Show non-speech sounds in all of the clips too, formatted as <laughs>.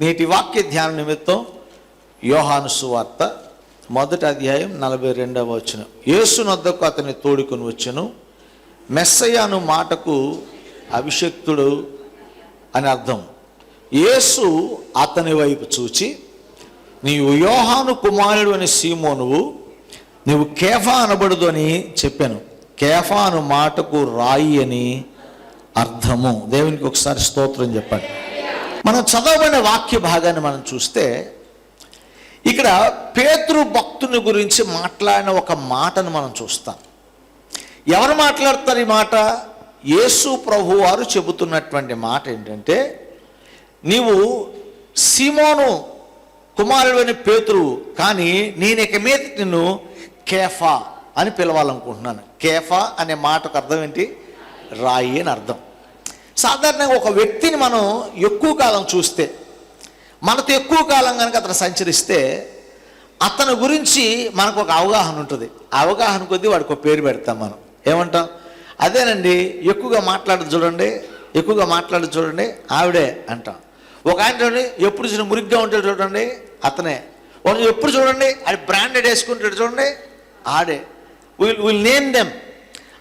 నేటి వాక్య ధ్యాన నిమిత్తం యోహాను సువార్త మొదటి అధ్యాయం నలభై రెండవ వచ్చిన యేసునొద్దకు అతని తోడుకొని వచ్చును. మెస్సయ్యను మాటకు అభిషక్తుడు అని అర్థం. యేసు అతని వైపు చూచి నీవు యోహాను కుమారుడు అని సీమోనువు నీవు కేఫా అనబడదు అని చెప్పాను. కేఫా అను మాటకు రాయి అని అర్థము. దేవునికి ఒకసారి స్తోత్రం చెప్పండి. మనం చదవబడిన వాక్య భాగాన్ని మనం చూస్తే ఇక్కడ పేతృ భక్తుని గురించి మాట్లాడిన ఒక మాటను మనం చూస్తాం. ఎవరు మాట్లాడతారు ఈ మాట? యేసు ప్రభు వారు చెబుతున్నటువంటి మాట ఏంటంటే నీవు సీమోను కుమారుడైన పేతురు కానీ నేను ఇక మీద నిన్ను కేఫా అని పిలవాలనుకుంటున్నాను. కేఫా అనే మాటకు అర్థం ఏంటి? రాయి అని అర్థం. సాధారణంగా ఒక వ్యక్తిని మనం ఎక్కువ కాలం చూస్తే మనతో ఎక్కువ కాలం కనుక అతను సంచరిస్తే అతని గురించి మనకు ఒక అవగాహన ఉంటుంది. ఆ అవగాహన కొద్దీ వాడికి ఒక పేరు పెడతాం మనం. ఏమంటాం? అదేనండి ఎక్కువగా మాట్లాడదు చూడండి ఎక్కువగా మాట్లాడదు చూడండి ఆవిడే అంటాం. ఒక ఆయన చూడండి ఎప్పుడు చూసిన మురిగ్గా ఉంటాడు చూడండి అతనే. వాళ్ళు ఎప్పుడు చూడండి అది బ్రాండెడ్ వేసుకుంటాడు చూడండి ఆడే. విల్ విల్ నేమ్ దెమ్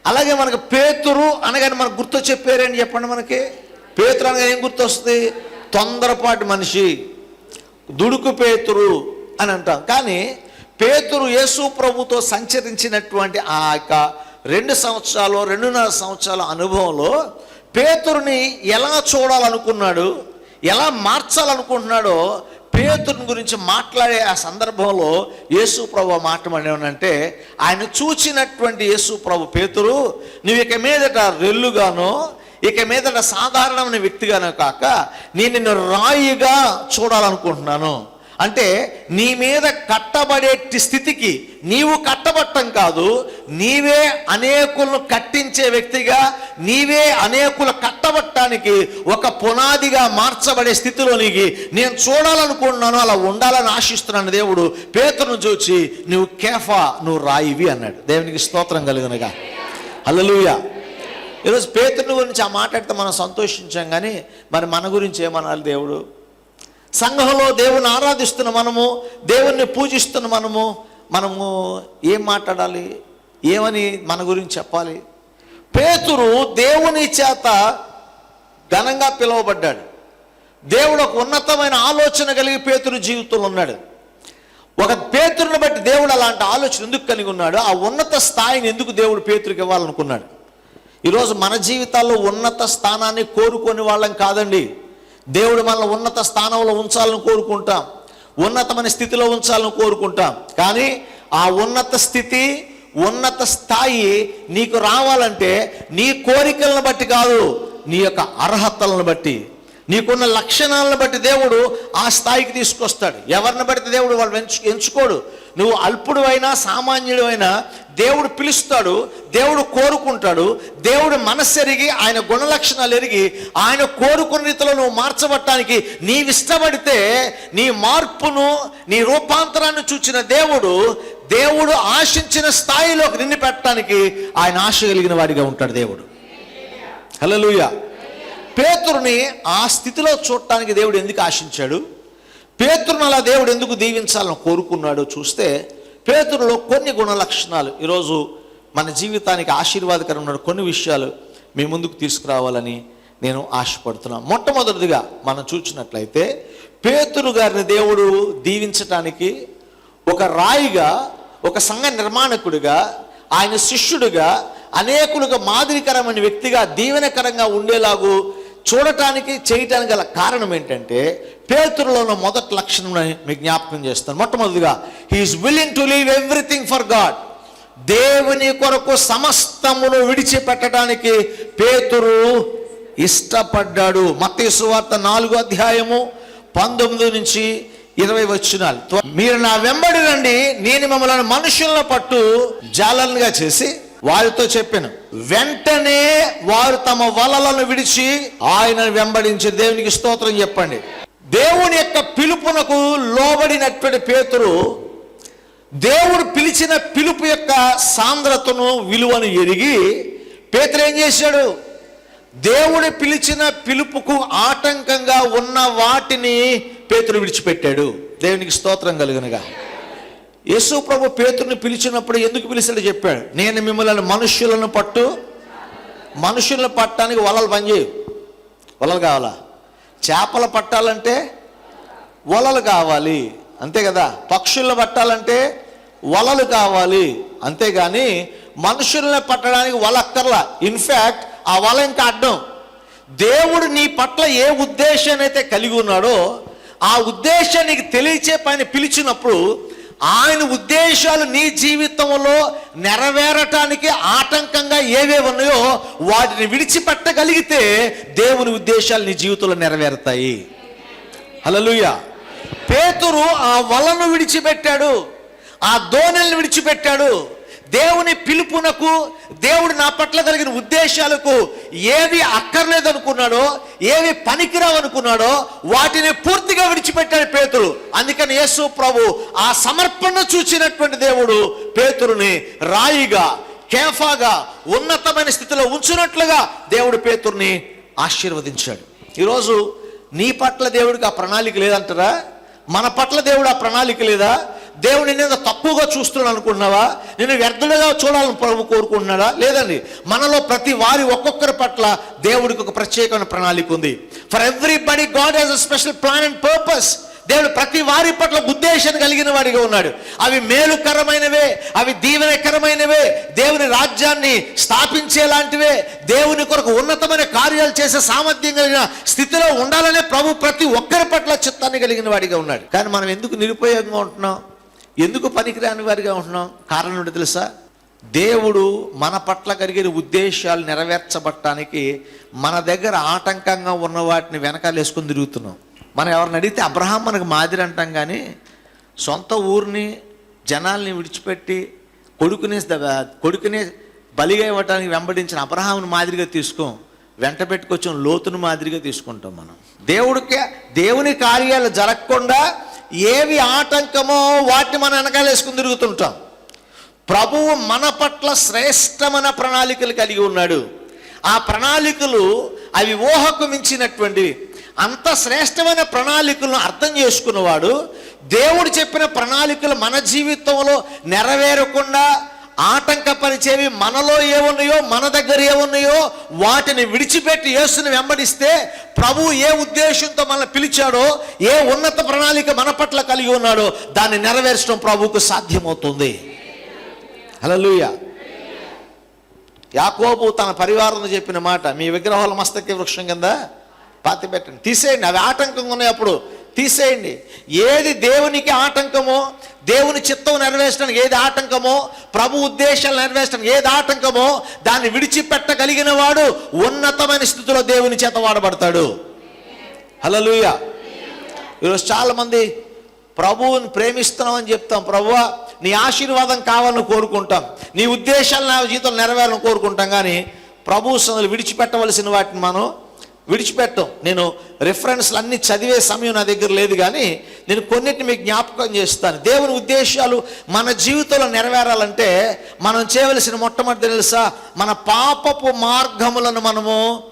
అలాగే మనకు పేతురు అనగానే మనకు గుర్తొచ్చే పేరేంటి చెప్పండి మనకి? పేతురు అనగా ఏం గుర్తొస్తుంది? తొందరపాటి మనిషి. దుడుకు పేతురు అని అంటాం. కానీ పేతురు యేసు ప్రభుతో సంచరించినటువంటి ఆ యొక్క రెండు సంవత్సరాలు రెండున్నర సంవత్సరాల అనుభవంలో పేతురుని ఎలా చూడాలనుకున్నాడు? ఎలా మార్చాలనుకుంటున్నాడో పేతురుని గురించి మాట్లాడే ఆ సందర్భంలో యేసు ప్రభు మాట్లాడేమనంటే ఆయన చూచినటువంటి యేసు ప్రభు పేతురు నువ్వు ఇక మీదట రెల్లుగానో ఇక మీదట సాధారణమైన వ్యక్తిగానో కాక నేను నిన్ను రాయిగా చూడాలనుకుంటున్నాను. అంటే నీ మీద కట్టబడేటి స్థితికి నీవు కట్టబట్టం కాదు నీవే అనేకులను కట్టించే వ్యక్తిగా నీవే అనేకులు కట్టబట్టడానికి ఒక పునాదిగా మార్చబడే స్థితిలోనికి నేను చూడాలనుకుంటున్నాను అలా ఉండాలని ఆశిస్తున్నాను దేవుడు. పేతును చూచి నువ్వు కేఫా నువ్వు రాయివి అన్నాడు. దేవునికి స్తోత్రం కలిగినగా. హల్లెలూయా. ఈరోజు పేతుని గురించి ఆ మాట్లాడితే మనం సంతోషించాం కానీ మరి మన గురించి ఏమనాలి దేవుడు? సంఘంలో దేవుని ఆరాధిస్తున్న మనము దేవుణ్ణి పూజిస్తున్న మనము మనము ఏం మాట్లాడాలి? ఏమని మన గురించి చెప్పాలి? పేతురు దేవుని చేత ఘనంగా పిలువబడ్డాడు. దేవుడు ఒక ఉన్నతమైన ఆలోచన కలిగి పేతురు జీవితంలో ఉన్నాడు. ఒక పేతురుని బట్టి దేవుడు అలాంటి ఆలోచన ఎందుకు కలిగి ఉన్నాడు? ఆ ఉన్నత స్థాయిని ఎందుకు దేవుడు పేతురికి ఇవ్వాలనుకున్నాడు? ఈరోజు మన జీవితాల్లో ఉన్నత స్థానాన్ని కోరుకొని వాళ్ళం కాదండి. దేవుడు మనల్ని ఉన్నత స్థానంలో ఉంచాలని కోరుకుంటాం. ఉన్నతమైన స్థితిలో ఉంచాలని కోరుకుంటాం. కానీ ఆ ఉన్నత స్థితి ఉన్నత స్థాయి నీకు రావాలంటే నీ కోరికలను బట్టి కాదు నీ యొక్క అర్హతలను బట్టి. నీకున్న లక్షణాలను బట్టి దేవుడు ఆ స్థాయికి తీసుకొస్తాడు. ఎవరిని బట్టి దేవుడు వాళ్ళు ఎంచు ఎంచుకోడు? నువ్వు అల్పుడు అయినా సామాన్యుడు అయినా దేవుడు పిలుస్తాడు దేవుడు కోరుకుంటాడు దేవుడు మనస్సు ఎరిగి ఆయన గుణలక్షణాలు ఎరిగి ఆయన కోరుకున్న రీతిలో నువ్వు మార్చబట్టానికి నీవిష్టపడితే నీ మార్పును నీ రూపాంతరాన్ని చూచిన దేవుడు దేవుడు ఆశించిన స్థాయిలోకి నిన్ను పెట్టడానికి ఆయన ఆశ కలిగిన వాడిగా ఉంటాడు దేవుడు. హలో పేతురుని ఆ స్థితిలో చూడటానికి దేవుడు ఎందుకు ఆశించాడు? పేతురును అలా దేవుడు ఎందుకు దీవించాలని కోరుకున్నాడో చూస్తే పేతురులో కొన్ని గుణ లక్షణాలు ఈరోజు మన జీవితానికి ఆశీర్వాదకరమైన కొన్ని విషయాలు మీ ముందుకు తీసుకురావాలని నేను ఆశపడుతున్నాను. మొట్టమొదటిదిగా మనం చూసినట్లయితే పేతురు గారిని దేవుడు దీవించటానికి ఒక రాయిగా ఒక సంఘ నిర్మాణకుడిగా ఆయన శిష్యుడిగా అనేకులుగా మాదిరికరమైన వ్యక్తిగా దీవెనకరంగా ఉండేలాగు చూడటానికి చేయటానికి గల కారణం ఏంటంటే పేతురులో మొదటి లక్షణం మీకు జ్ఞాపకం చేస్తాను. మొట్టమొదటిగా he's willing to leave everything for God దేవుని కొరకు సమస్తమును విడిచిపెట్టడానికి పేతురు ఇష్టపడ్డాడు. మత్తయి వార్త నాలుగో అధ్యాయము పంతొమ్మిది నుంచి ఇరవై వచ్చినాలు మీరు నా వెంబడి రండి నేను మిమ్మల్ని మనుషులను పట్టు జాలన్గా చేసి వారితో చెప్పాను వెంటనే వారు తమ వలలను విడిచి ఆయనను వెంబడించి దేవునికి స్తోత్రం చెప్పండి. దేవుని యొక్క పిలుపునకు లోబడినటువంటి పేతురు దేవుడు పిలిచిన పిలుపు యొక్క సాంద్రతను విలువను ఎరిగి పేతురు ఏం చేశాడు? దేవుడు పిలిచిన పిలుపుకు ఆటంకంగా ఉన్న వాటిని పేతురు విడిచిపెట్టాడు. దేవునికి స్తోత్రం కలుగునుగా. యేసు ప్రభు పేతుని పిలిచినప్పుడు ఎందుకు పిలిచాడు చెప్పాడు? నేను మిమ్మల్ని మనుషులను పట్టు మనుషులను పట్టడానికి వలలు పనిచేయవు వలలు కావాలా? చేపలు పట్టాలంటే వలలు కావాలి. అంతే కదా? పక్షులను పట్టాలంటే వలలు కావాలి. అంతేగాని మనుషుల్ని పట్టడానికి వల అక్కర్లా. ఇన్ఫ్యాక్ట్ ఆ వల ఇంకా అడ్డం. దేవుడు నీ పట్ల ఏ ఉద్దేశాన్ని అయితే కలిగి ఉన్నాడో ఆ ఉద్దేశాన్ని నీకు తెలియచే పైన పిలిచినప్పుడు ఆయన ఉద్దేశాలు నీ జీవితంలో నెరవేరటానికి ఆటంకంగా ఏవేవి ఉన్నాయో వాటిని విడిచిపెట్టగలిగితే దేవుని ఉద్దేశాలు నీ జీవితంలో నెరవేరుతాయి. హలలుయ పేతురు ఆ వలను విడిచిపెట్టాడు. ఆ దోణల్ని విడిచిపెట్టాడు. దేవుని పిలుపునకు దేవుడు నా పట్ల కలిగిన ఉద్దేశాలకు ఏవి అక్కర్లేదనుకున్నాడో ఏవి పనికిరావనుకున్నాడో వాటిని పూర్తిగా విడిచిపెట్టాడు పేతురు. అందుకని యేసు ప్రభు ఆ సమర్పణ చూచినటువంటి దేవుడు పేతురుని రాయిగా కేఫాగా ఉన్నతమైన స్థితిలో ఉంచినట్లుగా దేవుడు పేతుర్ని ఆశీర్వదించాడు. ఈరోజు నీ పట్ల దేవుడికి ఆ ప్రణాళిక లేదంటారా? మన పట్ల దేవుడు ఆ ప్రణాళిక లేదా? దేవుని నేను తక్కువగా చూస్తున్నాడు అనుకుంటున్నావా నేను వ్యర్థులుగా చూడాలని ప్రభు కోరుకుంటున్నాడా? లేదండి. మనలో ప్రతి వారి ఒక్కొక్కరి పట్ల దేవుడికి ఒక ప్రత్యేకమైన ప్రణాళిక ఉంది. For everybody God has a special plan and purpose దేవుడు ప్రతి వారి పట్ల ఉద్దేశం కలిగిన వాడిగా ఉన్నాడు. అవి మేలుకరమైనవే అవి దీవెనకరమైనవే దేవుని రాజ్యాన్ని స్థాపించేలాంటివే దేవుని కొరకు ఉన్నతమైన కార్యాలు చేసే సామర్థ్యం కలిగిన స్థితిలో ఉండాలనే ప్రభు ప్రతి ఒక్కరి పట్ల చిత్తాన్ని కలిగిన వాడిగా ఉన్నాడు. కానీ మనం ఎందుకు నిరుపయోగంగా ఉంటున్నాం? ఎందుకు పనికిరాని వారిగా ఉంటున్నాం? కారణం ఏంటో తెలుసా? దేవుడు మన పట్ల కలిగిన ఉద్దేశాలు నెరవేర్చబట్టడానికి మన దగ్గర ఆటంకంగా ఉన్న వాటిని వెనకాలేసుకొని తిరుగుతున్నాం. మనం ఎవరిని అడిగితే అబ్రహాం మనకు మాదిరి అంటాం కానీ సొంత ఊరిని జనాల్ని విడిచిపెట్టి కొడుకునే కొడుకుని బలిగా ఇవ్వటానికి వెంబడించిన అబ్రహాంను మాదిరిగా తీసుకోం. వెంట పెట్టుకొచ్చిన లోతును మాదిరిగా తీసుకుంటాం మనం. దేవుడికి దేవుని కార్యాలు జరగకుండా ఏవి ఆటంకమో వాటిని మనం వెనకాలేసుకుని తిరుగుతుంటాం. ప్రభువు మన పట్ల శ్రేష్టమైన ప్రణాళికలు కలిగి ఉన్నాడు. ఆ ప్రణాళికలు అవి ఊహకు మించినటువంటివి. అంత శ్రేష్టమైన ప్రణాళికలను అర్థం చేసుకున్నవాడు దేవుడు చెప్పిన ప్రణాళికలు మన జీవితంలో నెరవేరకుండా ఆటంకపరిచేవి మనలో ఏమున్నాయో మన దగ్గర ఏమున్నాయో వాటిని విడిచిపెట్టి యేసుని వెంబడిస్తే ప్రభు ఏ ఉద్దేశంతో మనల్ని పిలిచాడో ఏ ఉన్నత ప్రణాళిక మన పట్ల కలిగి ఉన్నాడో దాన్ని నెరవేర్చడం ప్రభువుకు సాధ్యమవుతుంది. హలలుయ యాకోబు తన పరివారంలో చెప్పిన మాట మీ విగ్రహాల మస్తకి వృక్షం కింద పాతి పెట్టండి తీసేయండి అవి ఆటంకంగా ఉన్నాయి అప్పుడు. తీసేయండి. ఏది దేవునికి ఆటంకమో దేవుని చిత్తం నెరవేర్చడానికి ఏది ఆటంకమో ప్రభు ఉద్దేశాలు నెరవేర్చడానికి ఏది ఆటంకమో దాన్ని విడిచిపెట్టగలిగిన వాడు ఉన్నతమైన స్థితిలో దేవుని చేత వాడబడతాడు. హలలుయ ఈరోజు చాలా మంది ప్రభువుని ప్రేమిస్తున్నామని చెప్తాం. ప్రభువా నీ ఆశీర్వాదం కావాలని కోరుకుంటాం. నీ ఉద్దేశాలు నా జీవితం నెరవేరాలని కోరుకుంటాం. కానీ ప్రభు సందులు విడిచిపెట్టవలసిన వాటిని మనం విడిచిపెట్టం. నేను రిఫరెన్స్లు అన్ని చదివే సమయం నా దగ్గర లేదు కానీ నేను కొన్నిటిని మీకు జ్ఞాపకం చేస్తాను. దేవుని ఉద్దేశాలు మన జీవితంలో నెరవేరాలంటే మనం చేయవలసిన మొట్టమొదటి తెలుసా? మన పాపపు మార్గములను మనము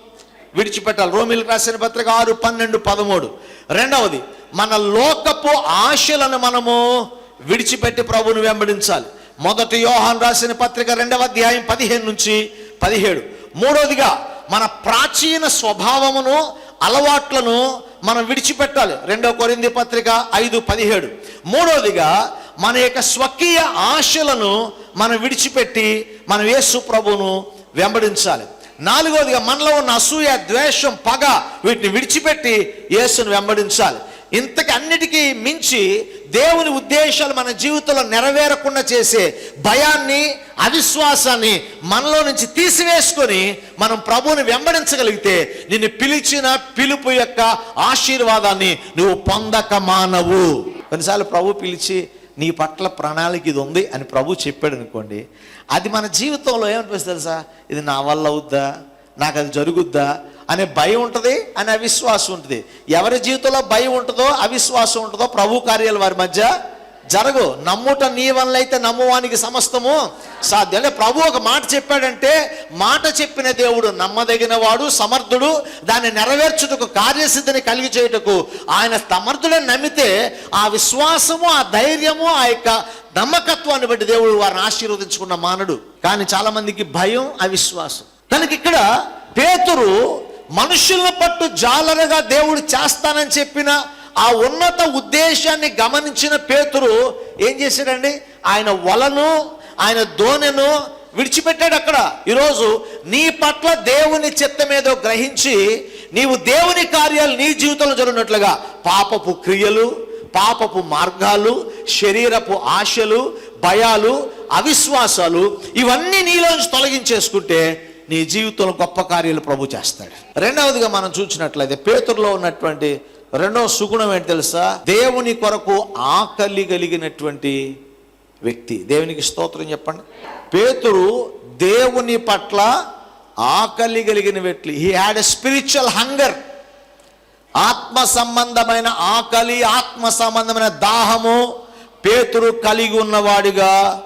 విడిచిపెట్టాలి. రోమిలకు రాసిన పత్రిక ఆరు పన్నెండు పదమూడు. రెండవది మన లోకపు ఆశలను మనము విడిచిపెట్టి ప్రభును వెంబడించాలి. మొదటి యోహాన్ రాసిన పత్రిక రెండవ అధ్యాయం పదిహేను నుంచి పదిహేడు. మూడవదిగా మన ప్రాచీన స్వభావమును అలవాట్లను మనం విడిచిపెట్టాలి. రెండవ కొరింది పత్రిక ఐదు పదిహేడు. మూడవదిగా మన యొక్క స్వకీయ ఆశలను మనం విడిచిపెట్టి మనం యేసు ప్రభును వెంబడించాలి. నాలుగవదిగా మనలో ఉన్న అసూయ ద్వేషం పగ వీటిని విడిచిపెట్టి యేసును వెంబడించాలి. ఇంతకి అన్నిటికీ మించి దేవుని ఉద్దేశాలు మన జీవితంలో నెరవేరకుండా చేసే భయాన్ని అవిశ్వాసాన్ని మనలో నుంచి తీసివేసుకొని మనం ప్రభువుని వెంబడించగలిగితే నిన్ను పిలిచిన పిలుపు యొక్క ఆశీర్వాదాన్ని నువ్వు పొందక మానవు. కొన్నిసార్లు ప్రభు పిలిచి నీ పట్ల ప్రణాళిక ఇది ఉంది అని ప్రభు చెప్పాడు అనుకోండి అది మన జీవితంలో ఏమనిపిస్తుంది తెలుసా? ఇది నా వల్ల అవుద్దా? నాకు అది జరుగుద్దా? అనే భయం ఉంటుంది అనే అవిశ్వాసం ఉంటుంది. ఎవరి జీవితంలో భయం ఉంటుందో అవిశ్వాసం ఉంటుందో ప్రభు కార్యాలు వారి మధ్య జరగు నమ్ముట నీ వల్ల అయితే నమ్మువానికి సమస్తము సాధ్యం. అంటే ప్రభు ఒక మాట చెప్పాడంటే మాట చెప్పిన దేవుడు నమ్మదగిన వాడు సమర్థుడు. దాన్ని నెరవేర్చుటకు కార్యసిద్ధిని కలిగి చేయుటకు ఆయన సమర్థుడని నమ్మితే ఆ విశ్వాసము ఆ ధైర్యము ఆ యొక్క నమ్మకత్వాన్ని బట్టి దేవుడు వారిని ఆశీర్వదించుకున్న మానడు. కానీ చాలా మందికి భయం అవిశ్వాసం. కనుక ఇక్కడ పేతురు మనుషులను పట్టు జాలరగా దేవుడు చేస్తానని చెప్పిన ఆ ఉన్నత ఉద్దేశాన్ని గమనించిన పేతురు ఏం చేశాడండి? ఆయన వలను ఆయన దోనెను విడిచిపెట్టాడు అక్కడ. ఈరోజు నీ పట్ల దేవుని చిత్తమేదో గ్రహించి నీవు దేవుని కార్యాలు నీ జీవితంలో జరిగినట్లుగా పాపపు క్రియలు పాపపు మార్గాలు శరీరపు ఆశలు భయాలు అవిశ్వాసాలు ఇవన్నీ నీలోంచి తొలగించేసుకుంటే నీ జీవితంలో గొప్ప కార్యాలు ప్రభు చేస్తాడు. రెండవదిగా మనం చూసినట్లయితే పేతురులో ఉన్నటువంటి రెండవ సుగుణం ఏంటి తెలుసా? దేవుని కొరకు ఆకలి కలిగినటువంటి వ్యక్తి. దేవునికి స్తోత్రం చెప్పండి. పేతురు దేవుని పట్ల ఆకలి కలిగిన వ్యక్తి. He had a spiritual hunger ఆత్మ సంబంధమైన ఆకలి ఆత్మ సంబంధమైన దాహము పేతురు కలిగి ఉన్నవాడిగా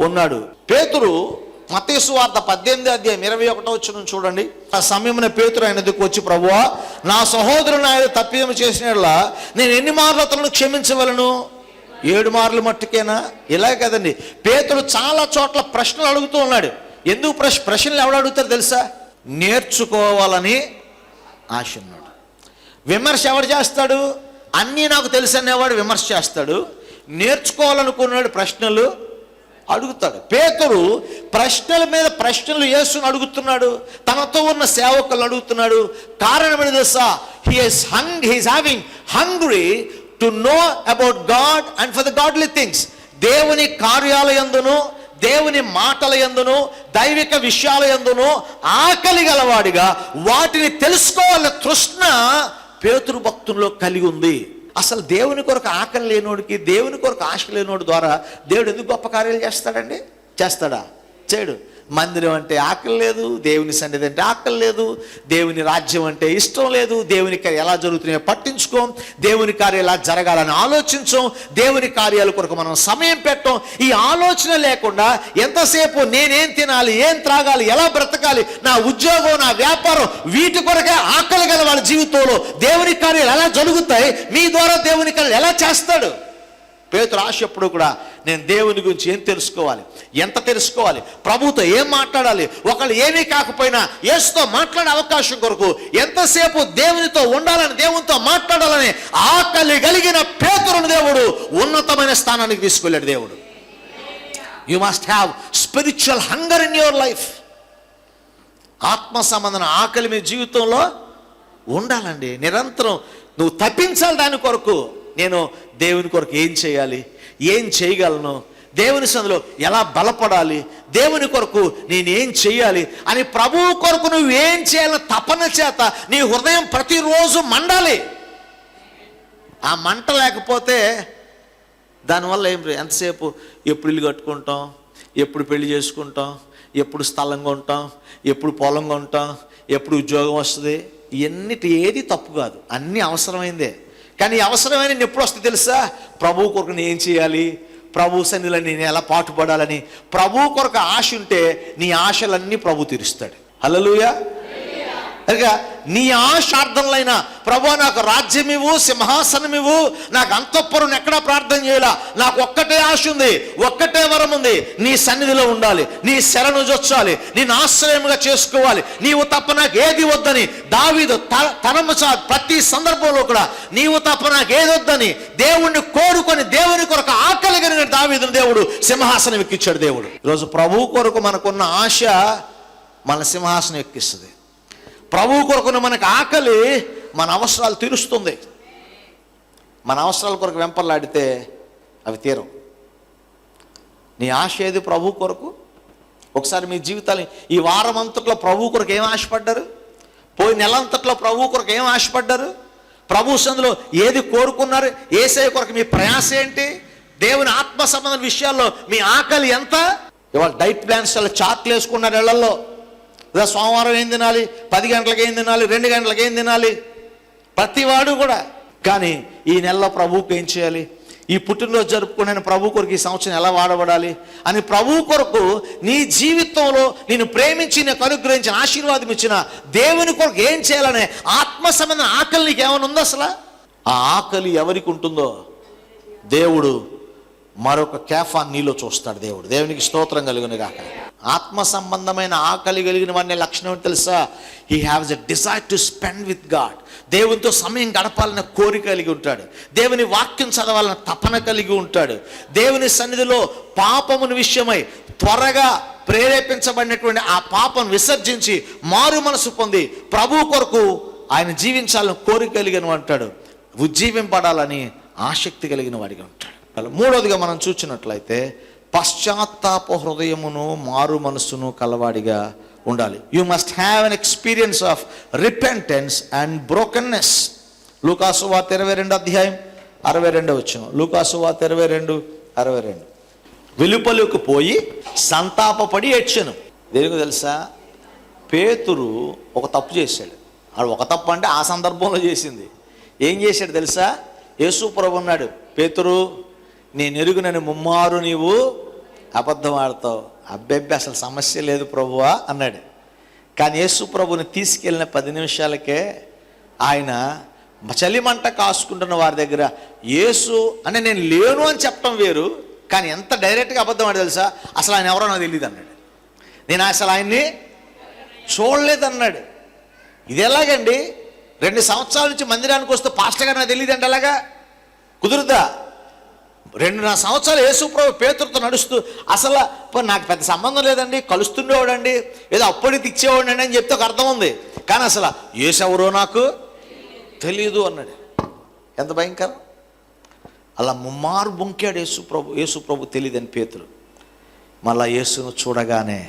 ఉన్నాడు. పేతురు మతేసు వార్త పద్దెనిమిది అధ్యాయం ఇరవై ఒకటో వచ్చిన చూడండి. ఆ సమయమున పేతురు ఆయన దగ్గరకు వచ్చి ప్రభువా నా సహోదరుని ఆయన తప్పిదం చేసిన నేను ఎన్ని మార్లు అతను క్షమించవలను? ఏడు మార్లు మట్టుకేనా? ఇలా కదండి. పేతుడు చాలా చోట్ల ప్రశ్నలు అడుగుతూ ఉన్నాడు. ఎందుకు ప్రశ్న ప్రశ్నలు ఎవడు అడుగుతారు తెలుసా? నేర్చుకోవాలని ఆశ ఉన్నాడు. విమర్శ ఎవడు చేస్తాడు? అన్నీ నాకు తెలుసు అనేవాడు విమర్శ చేస్తాడు. నేర్చుకోవాలనుకున్నాడు ప్రశ్నలు అడుగుతాడు. పేతురు ప్రశ్నల మీద ప్రశ్నలు యేసుని అడుగుతున్నాడు. తనతో ఉన్న సేవకులను అడుగుతున్నాడు. కారణం ఏంటి తెలుసా? He's hung he's having hungry to know about God and for the godly things దేవుని కార్యాలయందును దేవుని మాటల యందును దైవిక విషయాల ఎందును ఆకలి గలవాడిగా వాటిని తెలుసుకోవాలనే తృష్ణ పేతురు భక్తుల్లో కలిగి ఉంది. అసలు దేవుని కొరకు ఆకలి లేనోడికి దేవుని కొరకు ఆశ లేనోడి ద్వారా దేవుడు ఎందుకు గొప్ప కార్యాలు చేస్తాడండి? చేస్తాడా? చేయడు. మందిరం అంటే ఆకలి లేదు దేవుని సన్నిధి అంటే ఆకలి లేదు దేవుని రాజ్యం అంటే ఇష్టం లేదు దేవుని కార్యం ఎలా జరుగుతున్నాయో పట్టించుకోం దేవుని కార్యం ఎలా జరగాలని ఆలోచించం దేవుని కార్యాల కొరకు మనం సమయం పెట్టం. ఈ ఆలోచన లేకుండా ఎంతసేపు నేనేం తినాలి ఏం త్రాగాలి ఎలా బ్రతకాలి నా ఉద్యోగం నా వ్యాపారం వీటి కొరకే ఆకలి గల వాళ్ళ జీవితంలో దేవుని కార్యాలు ఎలా జరుగుతాయి మీ ద్వారా దేవుని కార్యాలు ఎలా చేస్తాడు? పేతురు రాసేప్పుడు ఎప్పుడు కూడా నేను దేవుని గురించి ఏం తెలుసుకోవాలి? ఎంత తెలుసుకోవాలి? ప్రభుతో ఏం మాట్లాడాలి? ఒకళ్ళు ఏమీ కాకపోయినా యేసుతో మాట్లాడే అవకాశం కొరకు ఎంతసేపు దేవునితో ఉండాలని దేవునితో మాట్లాడాలని ఆకలి కలిగిన పేతురుని దేవుడు ఉన్నతమైన స్థానానికి తీసుకెళ్ళాడు దేవుడు. You must have spiritual hunger in your life ఆత్మ సంబంధన ఆకలి మీ జీవితంలో ఉండాలండి. నిరంతరం నువ్వు తప్పించాలి దాని కొరకు నేను దేవుని కొరకు ఏం చేయాలి? ఏం చేయగలను? దేవుని సందులో ఎలా బలపడాలి? దేవుని కొరకు నేనేం చేయాలి? అని ప్రభువు కొరకు నువ్వు ఏం చేయాలని తపన చేత నీ హృదయం ప్రతిరోజు మండాలి. ఆ మంట లేకపోతే దానివల్ల ఏం ఎంతసేపు ఎప్పుడు ఇల్లు కట్టుకుంటాం? ఎప్పుడు పెళ్ళి చేసుకుంటాం? ఎప్పుడు స్థలం కొంటాం? ఎప్పుడు పొలం కొంటాం? ఎప్పుడు ఉద్యోగం వస్తుంది? ఇవన్నిటి ఏది తప్పు కాదు. అన్నీ అవసరమైందే. కానీ అవసరమైన ఎప్పుడు వస్తుంది తెలుసా? ప్రభు కొరకు నేను ఏం చేయాలి? ప్రభు సన్నిధిలో నేను ఎలా పాటుపడాలని? ప్రభు కొరకు ఆశ ఉంటే నీ ఆశలన్నీ ప్రభు తీరుస్తాడు. హలలుయా కనుక నీ ఆశార్థంలైన ప్రభు నాకు రాజ్యం ఇవ్వు సింహాసనం ఇవ్వు నాకు అంతఃపురం ఎక్కడా ప్రార్థన చేయాల? నాకు ఒక్కటే ఆశ ఉంది ఒక్కటే వరం ఉంది నీ సన్నిధిలో ఉండాలి నీ శరణు జొచ్చాలి నేను ఆశ్రయముగా చేసుకోవాలి. నీవు తప్ప నాకు ఏది వద్దని దావీదు తనము చా ప్రతి సందర్భంలో కూడా నీవు తప్ప నాకు ఏది వద్దని దేవుణ్ణి కోరుకొని దేవుని కొరకు ఆకలి కలిగిన దావీదుని దేవుడు సింహాసనం ఎక్కించాడు దేవుడు. ఈరోజు ప్రభు కొరకు మనకున్న ఆశ మన సింహాసనం ఎక్కిస్తుంది. ప్రభు కొరకున మనకు ఆకలి మన అవసరాలు తీరుస్తుంది. మన అవసరాల కొరకు వెంపర్లాడితే అవి తీరం నీ ఆశ ఏది ప్రభు కొరకు? ఒకసారి మీ జీవితాన్ని ఈ వారం అంతట్లో ప్రభు కొరకు ఏం ఆశపడ్డారు? పోయి నెలంతట్లో ప్రభు కొరకు ఏం ఆశపడ్డారు? ప్రభు సందులో ఏది కోరుకున్నారు? ఏసే కొరకు మీ ప్రయాస ఏంటి? దేవుని ఆత్మ సంబంధ విషయాల్లో మీ ఆకలి ఎంత? ఇవాళ డైట్ ప్లాన్స్ చాలా చార్ట్లు వేసుకున్నారు ఇళ్ళలో సోమవారం ఏం తినాలి? పది గంటలకు ఏం తినాలి? రెండు గంటలకు ఏం తినాలి? ప్రతివాడు కూడా. కానీ ఈ నెలలో ప్రభువుకి ఏం చేయాలి? ఈ పుట్టినరోజు జరుపుకునే ప్రభు కొరకు ఈ సంవత్సరం ఎలా వాడబడాలి? అని ప్రభు కొరకు నీ జీవితంలో నేను ప్రేమించి నీకు అనుగ్రహించిన ఆశీర్వాదం ఇచ్చిన దేవుని కొరకు ఏం చేయాలనే ఆత్మ సంబంధం ఆకలి నీకు ఏమైనా ఉందో అసలు? ఆ ఆకలి ఎవరికి ఉంటుందో? దేవుడు మరొక కేఫా నీలో చూస్తాడు దేవుడు. దేవునికి స్తోత్రం కలిగిన ఆత్మ సంబంధమైన ఆకలి కలిగిన వాడిని లక్షణం తెలుసా? He has a desire to spend with God దేవునితో సమయం గడపాలన్న కోరిక కలిగి ఉంటాడు. దేవుని వాక్యం చదవాలన్న తపన కలిగి ఉంటాడు. దేవుని సన్నిధిలో పాపముని విషయమై త్వరగా ప్రేరేపించబడినటువంటి ఆ పాపను విసర్జించి మారు మనసు పొంది ప్రభు కొరకు ఆయన జీవించాలని కోరిక కలిగిన అంటాడు ఉజ్జీవింపడాలని ఆసక్తి కలిగిన వాడిగా ఉంటాడు. మూడవదిగా మనం చూసినట్లయితే పశ్చాత్తాప హృదయమును మారు మనస్సును కలవాడిగా ఉండాలి. You must have an experience of repentance and brokenness లూకాసు వార్త ఇరవై రెండు అధ్యాయం అరవై రెండు వచ్చిన. లూకాసు వార్త ఇరవై రెండు అరవై రెండు. వెలుపలకు పోయి సంతాపపడి ఏడ్చాను. దేనికి తెలుసా? పేతురు ఒక తప్పు చేశాడు. ఆడు ఒక తప్పు అంటే ఆ సందర్భంలో చేసింది. ఏం చేశాడు తెలుసా? యేసు ప్రభు అన్నాడు పేతురు నేను ఎరుగునని ముమ్మారు నీవు అబద్ధం ఆడతావు. అబ్బెబ్బే అసలు సమస్య లేదు ప్రభువా అన్నాడు. కానీ యేసు ప్రభుని తీసుకెళ్ళిన పది నిమిషాలకే ఆయన చలిమంట కాసుకుంటున్న వారి దగ్గర యేసు అని నేను లేను అని చెప్పడం వేరు కానీ ఎంత డైరెక్ట్గా అబద్ధం ఆడి తెలుసా? అసలు ఆయన ఎవరో నాకు తెలియదు అన్నాడు. నేను అసలు ఆయన్ని చూడలేదన్నాడు. ఇది ఎలాగండి? రెండు సంవత్సరాల నుంచి మందిరానికి వస్తే పాస్టర్ గారు నాకు తెలియదు అండి అలాగా కుదురుదా రెండు సంవత్సరాలు యేసుప్రభు పేతులతో నడుస్తూ అసలు నాకు పెద్ద సంబంధం లేదండి కలుస్తుండేవాడండి ఏదో అప్పటికి ఇచ్చేవాడండి అని చెప్తే ఒక అర్థం ఉంది. కానీ అసలు ఏసెవరో నాకు తెలియదు అన్నాడు. ఎంత భయంకరం. అలా ముమ్మారు బొంకాడు యేసుప్రభు యేసుప్రభు తెలియదని పేతులు మళ్ళా యేసును చూడగానే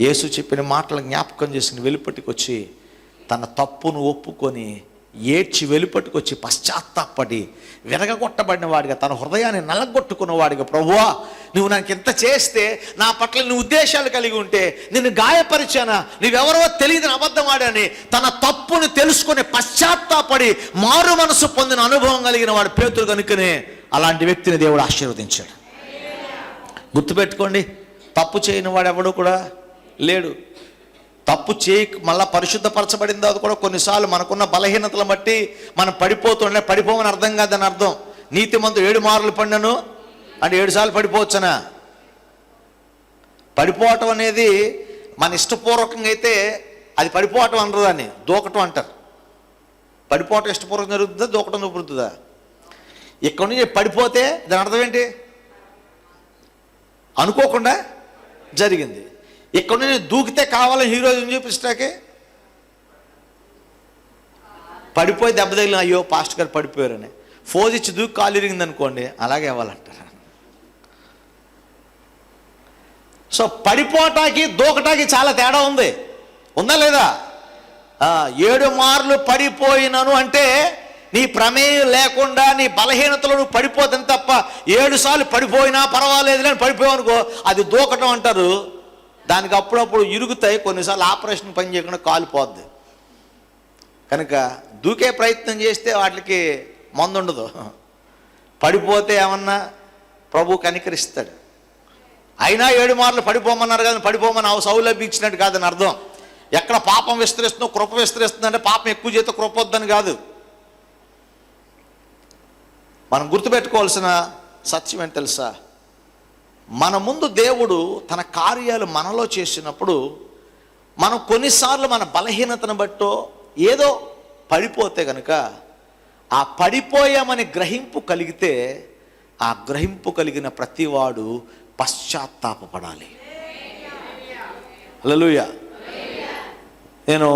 యేసు చెప్పిన మాటలు జ్ఞాపకం చేసుకుని వెలుపటికి వచ్చి తన తప్పును ఒప్పుకొని ఏడ్చి వెలుపట్టుకొచ్చి పశ్చాత్తాపడి విరగగొట్టబడిన వాడిగా తన హృదయాన్ని నలగొట్టుకున్న వాడిగా ప్రభువా నువ్వు నాకు ఇంత చేస్తే నా పట్ల నీ ఉద్దేశాలు కలిగి ఉంటే నిన్ను గాయపరిచానా? నువ్వెవరో తెలియదని అబద్ధమాడని తన తప్పును తెలుసుకుని పశ్చాత్తాపడి మారు మనసు పొందిన అనుభవం కలిగిన వాడు పేతురు కనుకనే అలాంటి వ్యక్తిని దేవుడు ఆశీర్వదించాడు. గుర్తుపెట్టుకోండి తప్పు చేయని వాడు ఎవడు కూడా లేడు. తప్పు చేయ మళ్ళీ పరిశుద్ధపరచబడిన తర్వాత కూడా కొన్నిసార్లు మనకున్న బలహీనతలు బట్టి మనం పడిపోతుండే పడిపోమని అర్థం కాదని అర్థం. నీతిమంతు ఏడు మార్లు పడినను అంటే ఏడు సార్లు పడిపోవచ్చునా? పడిపోవటం అనేది మన ఇష్టపూర్వకంగా అయితే అది పడిపోవటం అనరు దాన్ని. దూకటం అంటారు. పడిపోవటం ఇష్టపూర్వకం జరుగుతుందా? దూకటం జరుగుతుందా? ఇక్కడ నుంచి పడిపోతే దాని అర్థం ఏంటి? అనుకోకుండా జరిగింది. ఇక్కడ నుంచి దూకితే కావాలని హీరోయిన్ చూపిస్తాకే పడిపోయి దెబ్బ తగిలిన అయ్యో పాస్ట్ గారు పడిపోయారని. ఫోజ్ ఇచ్చి దూకి కాలు ఇరిగింది అనుకోండి అలాగే ఇవ్వాలంటారు. సో పడిపోటాకి దూకటాకి చాలా తేడా ఉంది. ఉందా లేదా? ఏడు మార్లు పడిపోయినను అంటే నీ ప్రమేయం లేకుండా నీ బలహీనతలో నువ్వు పడిపోతుంది తప్ప ఏడు సార్లు పడిపోయినా పర్వాలేదు అని పడిపోయావనుకో అది దూకటం అంటారు. దానికి అప్పుడప్పుడు ఇరుగుతాయి కొన్నిసార్లు ఆపరేషన్ పని చేయకుండా కాలిపోద్ది. కనుక దూకే ప్రయత్నం చేస్తే వాటికి మందు ఉండదు పడిపోతే ఏమన్నా ప్రభు కనికరిస్తాడు. అయినా ఏడు మార్లు పడిపోమన్నారు కానీ పడిపోమని ఆ సౌలభ్యం ఇచ్చినట్టు కాదని అర్థం. ఎక్కడ పాపం విస్తరిస్తుందో కృప విస్తరిస్తుందంటే పాపం ఎక్కువ చేత కృప వద్దని కాదు. మనం గుర్తుపెట్టుకోవాల్సిన సత్యం ఏంటి తెలుసా? మన ముందు దేవుడు తన కార్యాలు మనలో చేసినప్పుడు మనం కొన్నిసార్లు మన బలహీనతను బట్టో ఏదో పడిపోతే కనుక ఆ పడిపోయామని గ్రహింపు కలిగితే ఆ గ్రహింపు కలిగిన ప్రతివాడు పశ్చాత్తాపపడాలి. అలలుయ నేను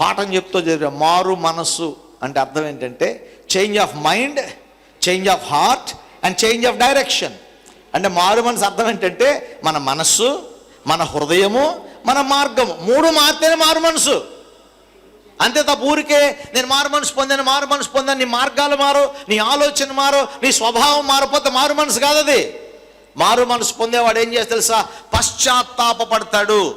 పాఠం చెప్తూ జరిగిన మారు మనస్సు అంటే అర్థం ఏంటంటే change of mind change of heart and change of direction అంటే మారు మనసు అర్థం ఏంటంటే మన మనస్సు మన హృదయము మన మార్గము. మూడు మాత్రమే మారు మనసు. అంతే తప్ప ఊరికే నేను మారు మనసు పొందాను మారు మనసు పొందాను నీ మార్గాలు మారు నీ ఆలోచన మారు నీ స్వభావం మారిపోతే మారు మనసు కాదు అది. మారు మనసు పొందేవాడు ఏం చేస్తా తెలుసా? పశ్చాత్తాపడతాడు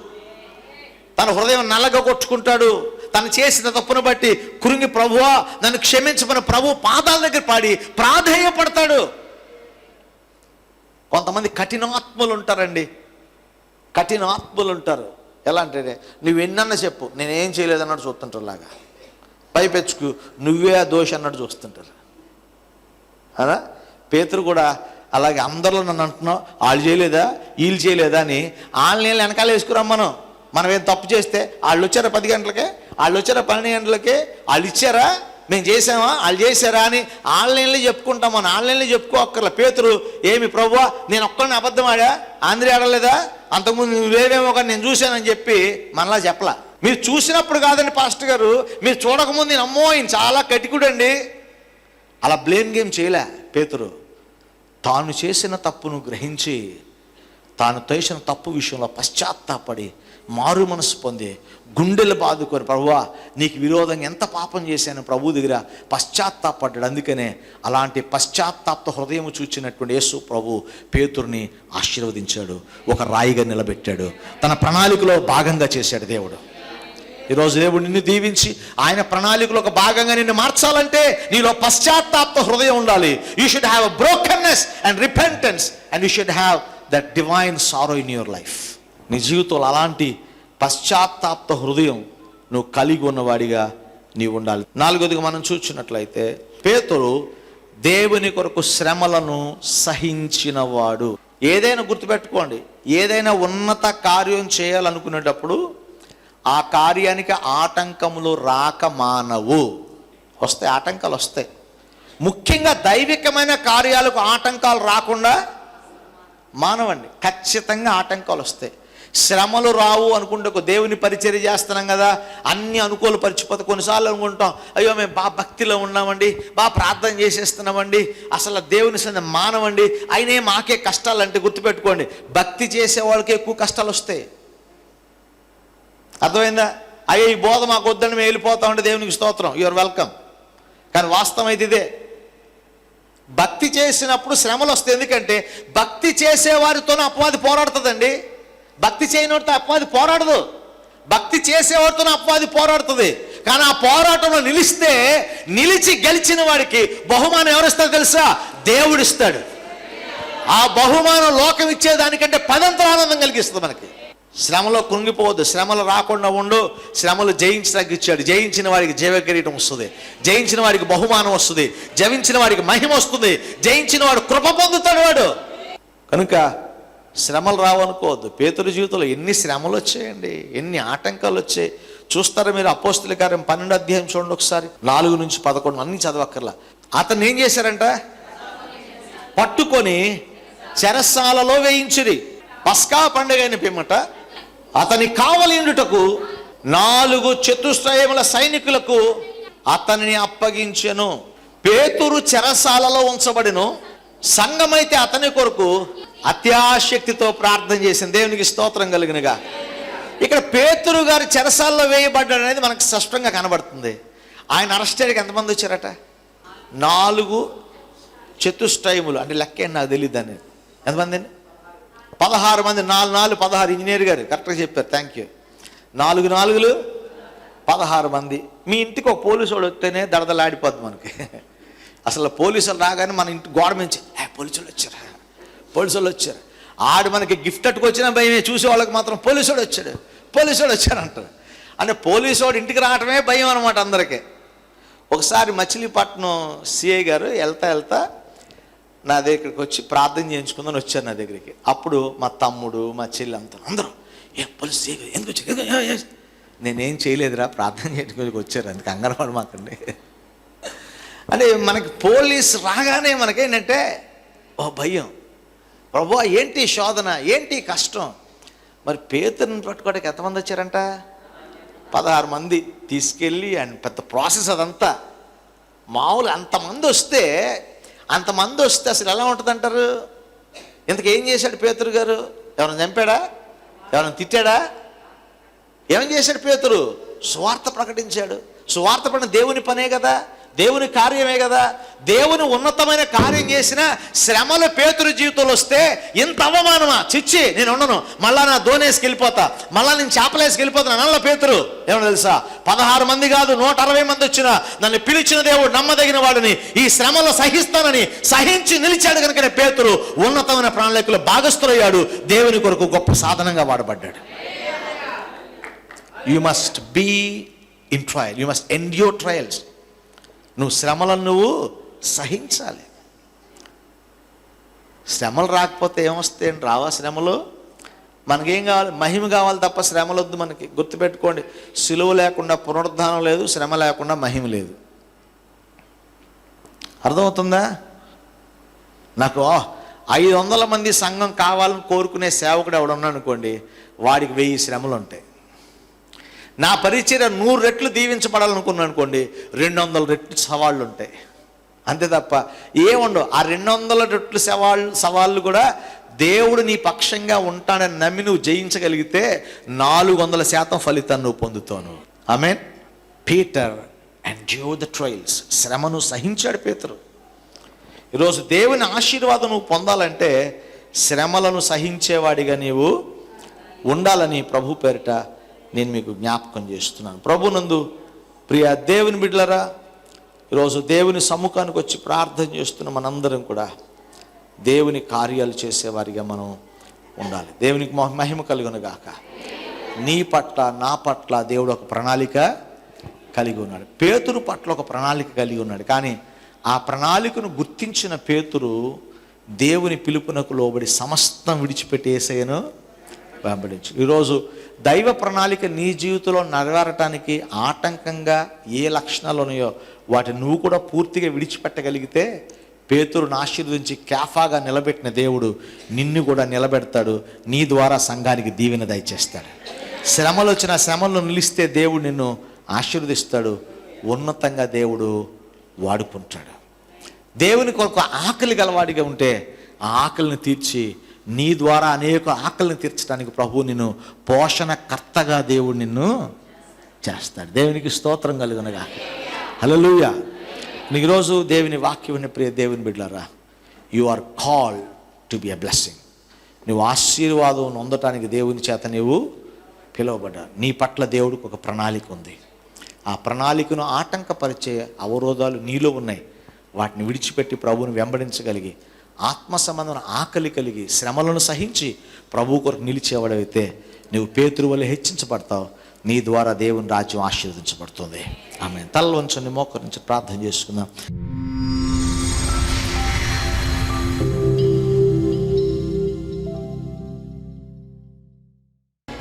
తన హృదయం నల్లగా కొట్టుకుంటాడు. తను చేసిన తప్పును బట్టి కురింగి ప్రభువా నన్ను క్షమించమని ప్రభు పాదాల దగ్గర పాడి ప్రాధేయపడతాడు. కొంతమంది కఠినాత్ములు ఉంటారండి కఠినాత్ములు ఉంటారు ఎలా అంటే నువ్వు ఎన్నన్నా చెప్పు నేనేం చేయలేదన్నట్టు చూస్తుంటారు లాగా. పైపెచ్చుకు నువ్వే ఆ దోష అన్నట్టు చూస్తుంటారు. అలా? పేతురు కూడా అలాగే అందరిలో నన్ను అంటున్నావు వాళ్ళు చేయలేదా వీళ్ళు చేయలేదా అని వాళ్ళని నీళ్ళు వెనకాల వేసుకురమ్మను మనం. ఏం తప్పు చేస్తే వాళ్ళు వచ్చారా పది గంటలకే? వాళ్ళు వచ్చారా పన్నెండు గంటలకే? వాళ్ళు ఇచ్చారా? మేము చేసామా వాళ్ళు చేశారా అని ఆన్లైన్లో చెప్పుకుంటాం మనం. ఆన్లైన్లో చెప్పుకోక్కర్లే. పేతురు ఏమి ప్రభువా నేను ఒక్కరిని అబద్ధం ఆడా? ఆంధ్ర ఆడలేదా? అంతకుముందు నువ్వు లేవేమో కానీ నేను చూశానని చెప్పి మనలా చెప్పలా. మీరు చూసినప్పుడు కాదండి పాస్టర్ గారు మీరు చూడకముందు నేను అమ్మో ఈయన చాలా కటికుడండి. అలా బ్లేమ్ గేమ్ చేయలే పేతురు. తాను చేసిన తప్పును గ్రహించి తాను చేసిన తప్పు విషయంలో పశ్చాత్తాపడి మారు మనసు పొంది గుండెలు బాదుకొని ప్రభువా నీకు విరోధంగా ఎంత పాపం చేశాను ప్రభు దగ్గర? పశ్చాత్తాపడ్డాడు. అందుకనే అలాంటి పశ్చాత్తాప్త హృదయం చూచినటువంటి యేసు ప్రభు పేతుర్ని ఆశీర్వదించాడు. ఒక రాయిగా నిలబెట్టాడు. తన ప్రణాళికలో భాగంగా చేశాడు దేవుడు. ఈరోజు దేవుడు నిన్ను దీవించి ఆయన ప్రణాళికలో ఒక భాగంగా నిన్ను మార్చాలంటే నీలో పశ్చాత్తాప్త హృదయం ఉండాలి. You should have a brokenness and repentance and you should have that divine sorrow in your life నీ జీవితంలో అలాంటి పశ్చాత్తాప్త హృదయం నువ్వు కలిగి ఉన్నవాడిగా నీవు ఉండాలి. నాలుగోదిగా మనం చూసినట్లయితే పేతురు దేవుని కొరకు శ్రమలను సహించినవాడు. ఏదైనా గుర్తుపెట్టుకోండి ఏదైనా ఉన్నత కార్యం చేయాలనుకునేటప్పుడు ఆ కార్యానికి ఆటంకములు రాక మానవు. వస్తాయి ఆటంకాలు వస్తాయి. ముఖ్యంగా దైవికమైన కార్యాలకు ఆటంకాలు రాకుండా మానవండి ఖచ్చితంగా ఆటంకాలు వస్తాయి. శ్రమలు రావు అనుకుంటే ఒక దేవుని పరిచర్య చేస్తున్నాం కదా. అన్ని అనుకూల పరిచిపోతే కొన్నిసార్లు అనుకుంటాం అయ్యో మేము బాగా భక్తిలో ఉన్నామండి బాగా ప్రార్థన చేసేస్తున్నామండి అసలు దేవుని సంద మానవండి అయినే మాకే కష్టాలు అంటే గుర్తుపెట్టుకోండి భక్తి చేసే వాళ్ళకి ఎక్కువ కష్టాలు వస్తాయి. అర్థమైందా? అయ్యో ఈ బోధ మాకు వద్దని మేము వెళ్ళిపోతామంటే దేవునికి స్తోత్రం యువర్ వెల్కమ్ కానీ వాస్తవం అయితే ఇదే. భక్తి చేసినప్పుడు శ్రమలు వస్తాయి. ఎందుకంటే భక్తి చేసేవారితోనే అపవాది పోరాడుతుందండి. భక్తి చేయనివాడితో అపవాది పోరాడదు. భక్తి చేసేవారితోనే అపవాది పోరాడుతుంది. కానీ ఆ పోరాటంలో నిలిస్తే నిలిచి గెలిచిన వాడికి బహుమానం ఎవరిస్తారో తెలుసా? దేవుడిస్తాడు. ఆ బహుమానం లోకం ఇచ్చేదానికంటే పదంతర ఆనందం కలిగిస్తుంది మనకి. శ్రమలో కృంగిపోవద్దు. శ్రమలు రాకుండా ఉండు. శ్రమలు జయించడానికి ఇచ్చాడు. జయించిన వాడికి జీవకిరీటం వస్తుంది. జయించిన వాడికి బహుమానం వస్తుంది. జయించిన వాడికి మహిమ వస్తుంది. జయించిన వాడు కృప పొందుతాడు వాడు. కనుక శ్రమలు రావనుకోవద్దు. పేతుల జీవితంలో ఎన్ని శ్రమలు వచ్చాయండి? ఎన్ని ఆటంకాలు వచ్చాయి? చూస్తారా మీరు అపోస్తుల కార్యం పన్నెండు అధ్యాయం చూడండి ఒకసారి. నాలుగు నుంచి పదకొండు అన్ని చదవక్కర్లా. అతను ఏం చేశారంట? పట్టుకొని చెరసాలలో వేయించిరి. పస్కా పండుగ అయిన పిమ్మట అతని కావలిండుటకు నాలుగు చతుష్టయముల సైనికులకు అతనిని అప్పగించెను. పేతురు చెరసాలలో ఉంచబడిను. సంఘమైతే అతని కొరకు అత్యాశక్తితో ప్రార్థన చేసింది దేవునికి స్తోత్రం కలిగినగా. ఇక్కడ పేతురు గారి చెరసాల్లో వేయబడ్డాడు అనేది మనకు స్పష్టంగా కనబడుతుంది. ఆయన అరెస్ట్ అయ్యాక ఎంతమంది వచ్చారట? నాలుగు చతుష్టయములు. అంటే లెక్క ఏంటి నాకు తెలియదు అని ఎంతమంది? పదహారు మంది. నాలుగు నాలుగు పదహారు. ఇంజనీర్ గారు కరెక్ట్గా చెప్పారు. థ్యాంక్ యూ నాలుగు నాలుగులు పదహారు మంది. మీ ఇంటికి ఒక పోలీసు వాడు వస్తేనే దడదలాడిపోద్ది మనకి. <laughs> అసలు పోలీసులు రాగానే మన ఇంటి గోడ నుంచి పోలీసులు వచ్చారు? పోలీసులు వచ్చారు. ఆడు మనకి గిఫ్ట్ అట్టుకొచ్చినా భయమే చూసే వాళ్ళకి మాత్రం పోలీసుడు వచ్చాడు. పోలీసుడు వాడు వచ్చాడు అంటారు. అంటే పోలీసు వాడు ఇంటికి రావటమే భయం అనమాట అందరికీ. ఒకసారి మచిలీపట్నం సిఐ గారు వెళ్తా వెళ్తా నా దగ్గరికి వచ్చి ప్రార్థన చేయించుకుందని వచ్చారు నా దగ్గరికి. అప్పుడు మా తమ్ముడు మా చెల్లి అంతా అందరూ ఏ పోలీస్ సిఐ గారు ఎందుకు వచ్చారు? నేనేం చేయలేదురా ప్రార్థన చేయించుకోవడానికి వచ్చారు అందుకు అంగన్వాడు మాకండి అంటే మనకి పోలీస్ రాగానే మనకేంటంటే ఓ భయం. ప్రభా ఏంటి శోధన? ఏంటి కష్టం? మరి పేతుని పట్టుకోవడానికి ఎంతమంది వచ్చారంట? పదహారు మంది తీసుకెళ్ళి అండ్ పెద్ద ప్రాసెస్ అదంతా. మామూలు అంతమంది వస్తే అంతమంది వస్తే అసలు ఎలా ఉంటుంది అంటారు ఇంతకు ఏం చేశాడు పేతురు గారు? ఎవరైనా చంపాడా? ఎవరైనా తిట్టాడా? ఏం చేశాడు పేతురు? సువార్త ప్రకటించాడు. సువార్త పడిన దేవుని పనే కదా. దేవుని కార్యమే కదా. దేవుని ఉన్నతమైన కార్యం చేసిన శ్రమలు పేతురు జీవితంలో వస్తే ఇంత అవమానమా? చిచ్చి నేను ఉండను. మళ్ళా నా దోనేసి వెళ్ళిపోతా. మళ్ళా నేను చేపలేసి వెళ్ళిపోతా. నల్ల పేతురు. ఏమో తెలుసా? పదహారు మంది కాదు నూట అరవై మంది వచ్చిన నన్ను పిలిచిన దేవుడు నమ్మదగిన వాడిని. ఈ శ్రమలో సహిస్తానని సహించి నిలిచాడు కనుకనే పేతురు ఉన్నతమైన ప్రణాళికలో భాగస్థులయ్యాడు. దేవుని కొరకు గొప్ప సాధనంగా వాడబడ్డాడు. You must be in trial you must endure trials నువ్వు శ్రమలను నువ్వు సహించాలి. శ్రమలు రాకపోతే ఏమొస్తాయి రావా శ్రమలు? మనకేం కావాలి? మహిమ కావాలి తప్ప శ్రమలు వద్దు మనకి. గుర్తుపెట్టుకోండి. సిలువ లేకుండా పునరుద్ధానం లేదు శ్రమ లేకుండా మహిమ లేదు. అర్థమవుతుందా? నాకు ఐదు వందల మంది సంఘం కావాలని కోరుకునే సేవకుడు ఎవడున్నా అనుకోండి వాడికి వెయ్యి శ్రమలు ఉంటాయి. నా పరిచర్య నూరు రెట్లు దీవించబడాలనుకున్నాను అనుకోండి రెండు వందల రెట్లు సవాళ్ళు ఉంటాయి అంతే తప్ప ఏముండవు. ఆ రెండు వందల రెట్లు సవాళ్ళు సవాళ్ళు కూడా దేవుడు నీ పక్షంగా ఉంటాడని నమ్మి నువ్వు జయించగలిగితే నాలుగు వందల శాతం ఫలితాన్ని నువ్వు పొందుతాను mean Peter endure the trials. శ్రమను సహించాడు పేతురు. ఈరోజు దేవుని ఆశీర్వాదం నువ్వు పొందాలంటే శ్రమలను సహించేవాడిగా నీవు ఉండాలని ప్రభు పేరిట నేను మీకు జ్ఞాపకం చేస్తున్నాను. ప్రభునందు ప్రియ దేవుని బిడ్డలరా ఈరోజు దేవుని సముఖానికి వచ్చి ప్రార్థన చేస్తున్న మనందరం కూడా దేవుని కార్యాలు చేసేవారిగా మనం ఉండాలి. దేవునికి మహ- మహిమ కలుగును నీ పట్ల నా పట్ల దేవుడు ఒక ప్రణాళిక కలిగి ఉన్నాడు. పేతురు పట్ల ఒక ప్రణాళిక కలిగి ఉన్నాడు. కానీ ఆ ప్రణాళికను గుర్తించిన పేతురు దేవుని పిలుపునకు లోబడి సమస్తం విడిచిపెట్టేసేయను వెంబడించు. ఈరోజు దైవ ప్రణాళిక నీ జీవితంలో నెరవేరటానికి ఆటంకంగా ఏ లక్షణాలు ఉన్నాయో వాటిని నువ్వు కూడా పూర్తిగా విడిచిపెట్టగలిగితే పేతురును ఆశీర్వదించి క్యాఫాగా నిలబెట్టిన దేవుడు నిన్ను కూడా నిలబెడతాడు. నీ ద్వారా సంఘానికి దీవెన దయచేస్తాడు. శ్రమలు వచ్చిన శ్రమలను నిలిస్తే దేవుడు నిన్ను ఆశీర్వదిస్తాడు. ఉన్నతంగా దేవుడు వాడుకుంటాడు. దేవుని కొరకు ఆకలి గలవాడిగా ఉంటే ఆ ఆకలిని తీర్చి నీ ద్వారా అనేక ఆకలిని తీర్చడానికి ప్రభువు నిన్ను పోషణకర్తగా దేవుడు నిన్ను చేస్తాడు. దేవునికి స్తోత్రం కలుగునగా. హల్లెలూయ. నీకు ఈరోజు దేవుని వాక్యం ప్రియ దేవుని బిడ్డలారా you are call to be a blessing నువ్వు ఆశీర్వాదం నొందటానికి దేవుని చేత నీవు పిలువబడ్డా నీ పట్ల దేవుడికి ఒక ప్రణాళిక ఉంది. ఆ ప్రణాళికను ఆటంకపరిచే అవరోధాలు నీలో ఉన్నాయి. వాటిని విడిచిపెట్టి ప్రభువును వెంబడించగలిగి ఆత్మ సంబంధమైన ఆకలి కలిగి శ్రమలను సహించి ప్రభు కొరకు నిలిచేవాడైతే నువ్వు పేతురు వల్ల హెచ్చించబడతావు. నీ ద్వారా దేవుని రాజ్యం ఆశీర్వదించబడుతుంది. ఆమె తల ఉంచండి మోకరి నుంచి ప్రార్థన చేసుకుందాం.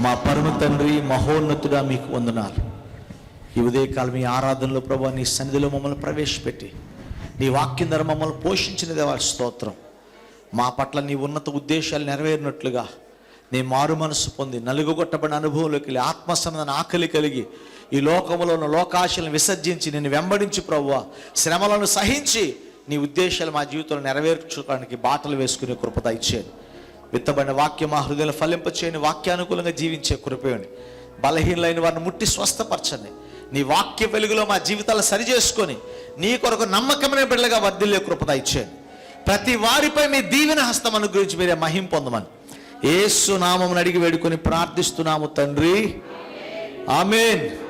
మా పరమ తండ్రి మహోన్నతుడా మీకు వందనాలు. ఈ ఉదయకాలం మీ ఆరాధనలో ప్రభా నీ సన్నిధిలో మమ్మల్ని ప్రవేశపెట్టి నీ వాక్యం ద్వారా మమ్మల్ని పోషించిన దేవా స్తోత్రం. మా పట్ల నీ ఉన్నత ఉద్దేశాలు నెరవేరినట్లుగా నీ మారు మనసు పొంది నలుగుగొట్టబడిన అనుభవంలోకి వెళ్ళి ఆత్మ ఆకలి కలిగి ఈ లోకంలో ఉన్న లోకాశలను విసర్జించి నేను వెంబడించి ప్రవ్వ. శ్రమలను సహించి నీ ఉద్దేశాలు మా జీవితంలో నెరవేర్చుకోవడానికి బాటలు వేసుకునే కృపత ఇచ్చేయండి విత్తబడిన వాక్యం మా హృదయంలో ఫలింపచేయని వాక్యానుకూలంగా జీవించే కృపయండి బలహీనలైన వారిని ముట్టి స్వస్థపరచండి. నీ వాక్య వెలుగులో మా జీవితాలు సరిచేసుకొని నీ కొరకు నమ్మకమైన బిడ్డలుగా వర్ధిల్లే కృపద ఇచ్చేయండి ప్రతి వారిపై మీ దీవెన హస్తం అనుగ్రహించి మీరే మహిం పొందమని. ఏసు నామం అడిగి వేడుకొని ప్రార్థిస్తున్నాము తండ్రి. ఆమెన్.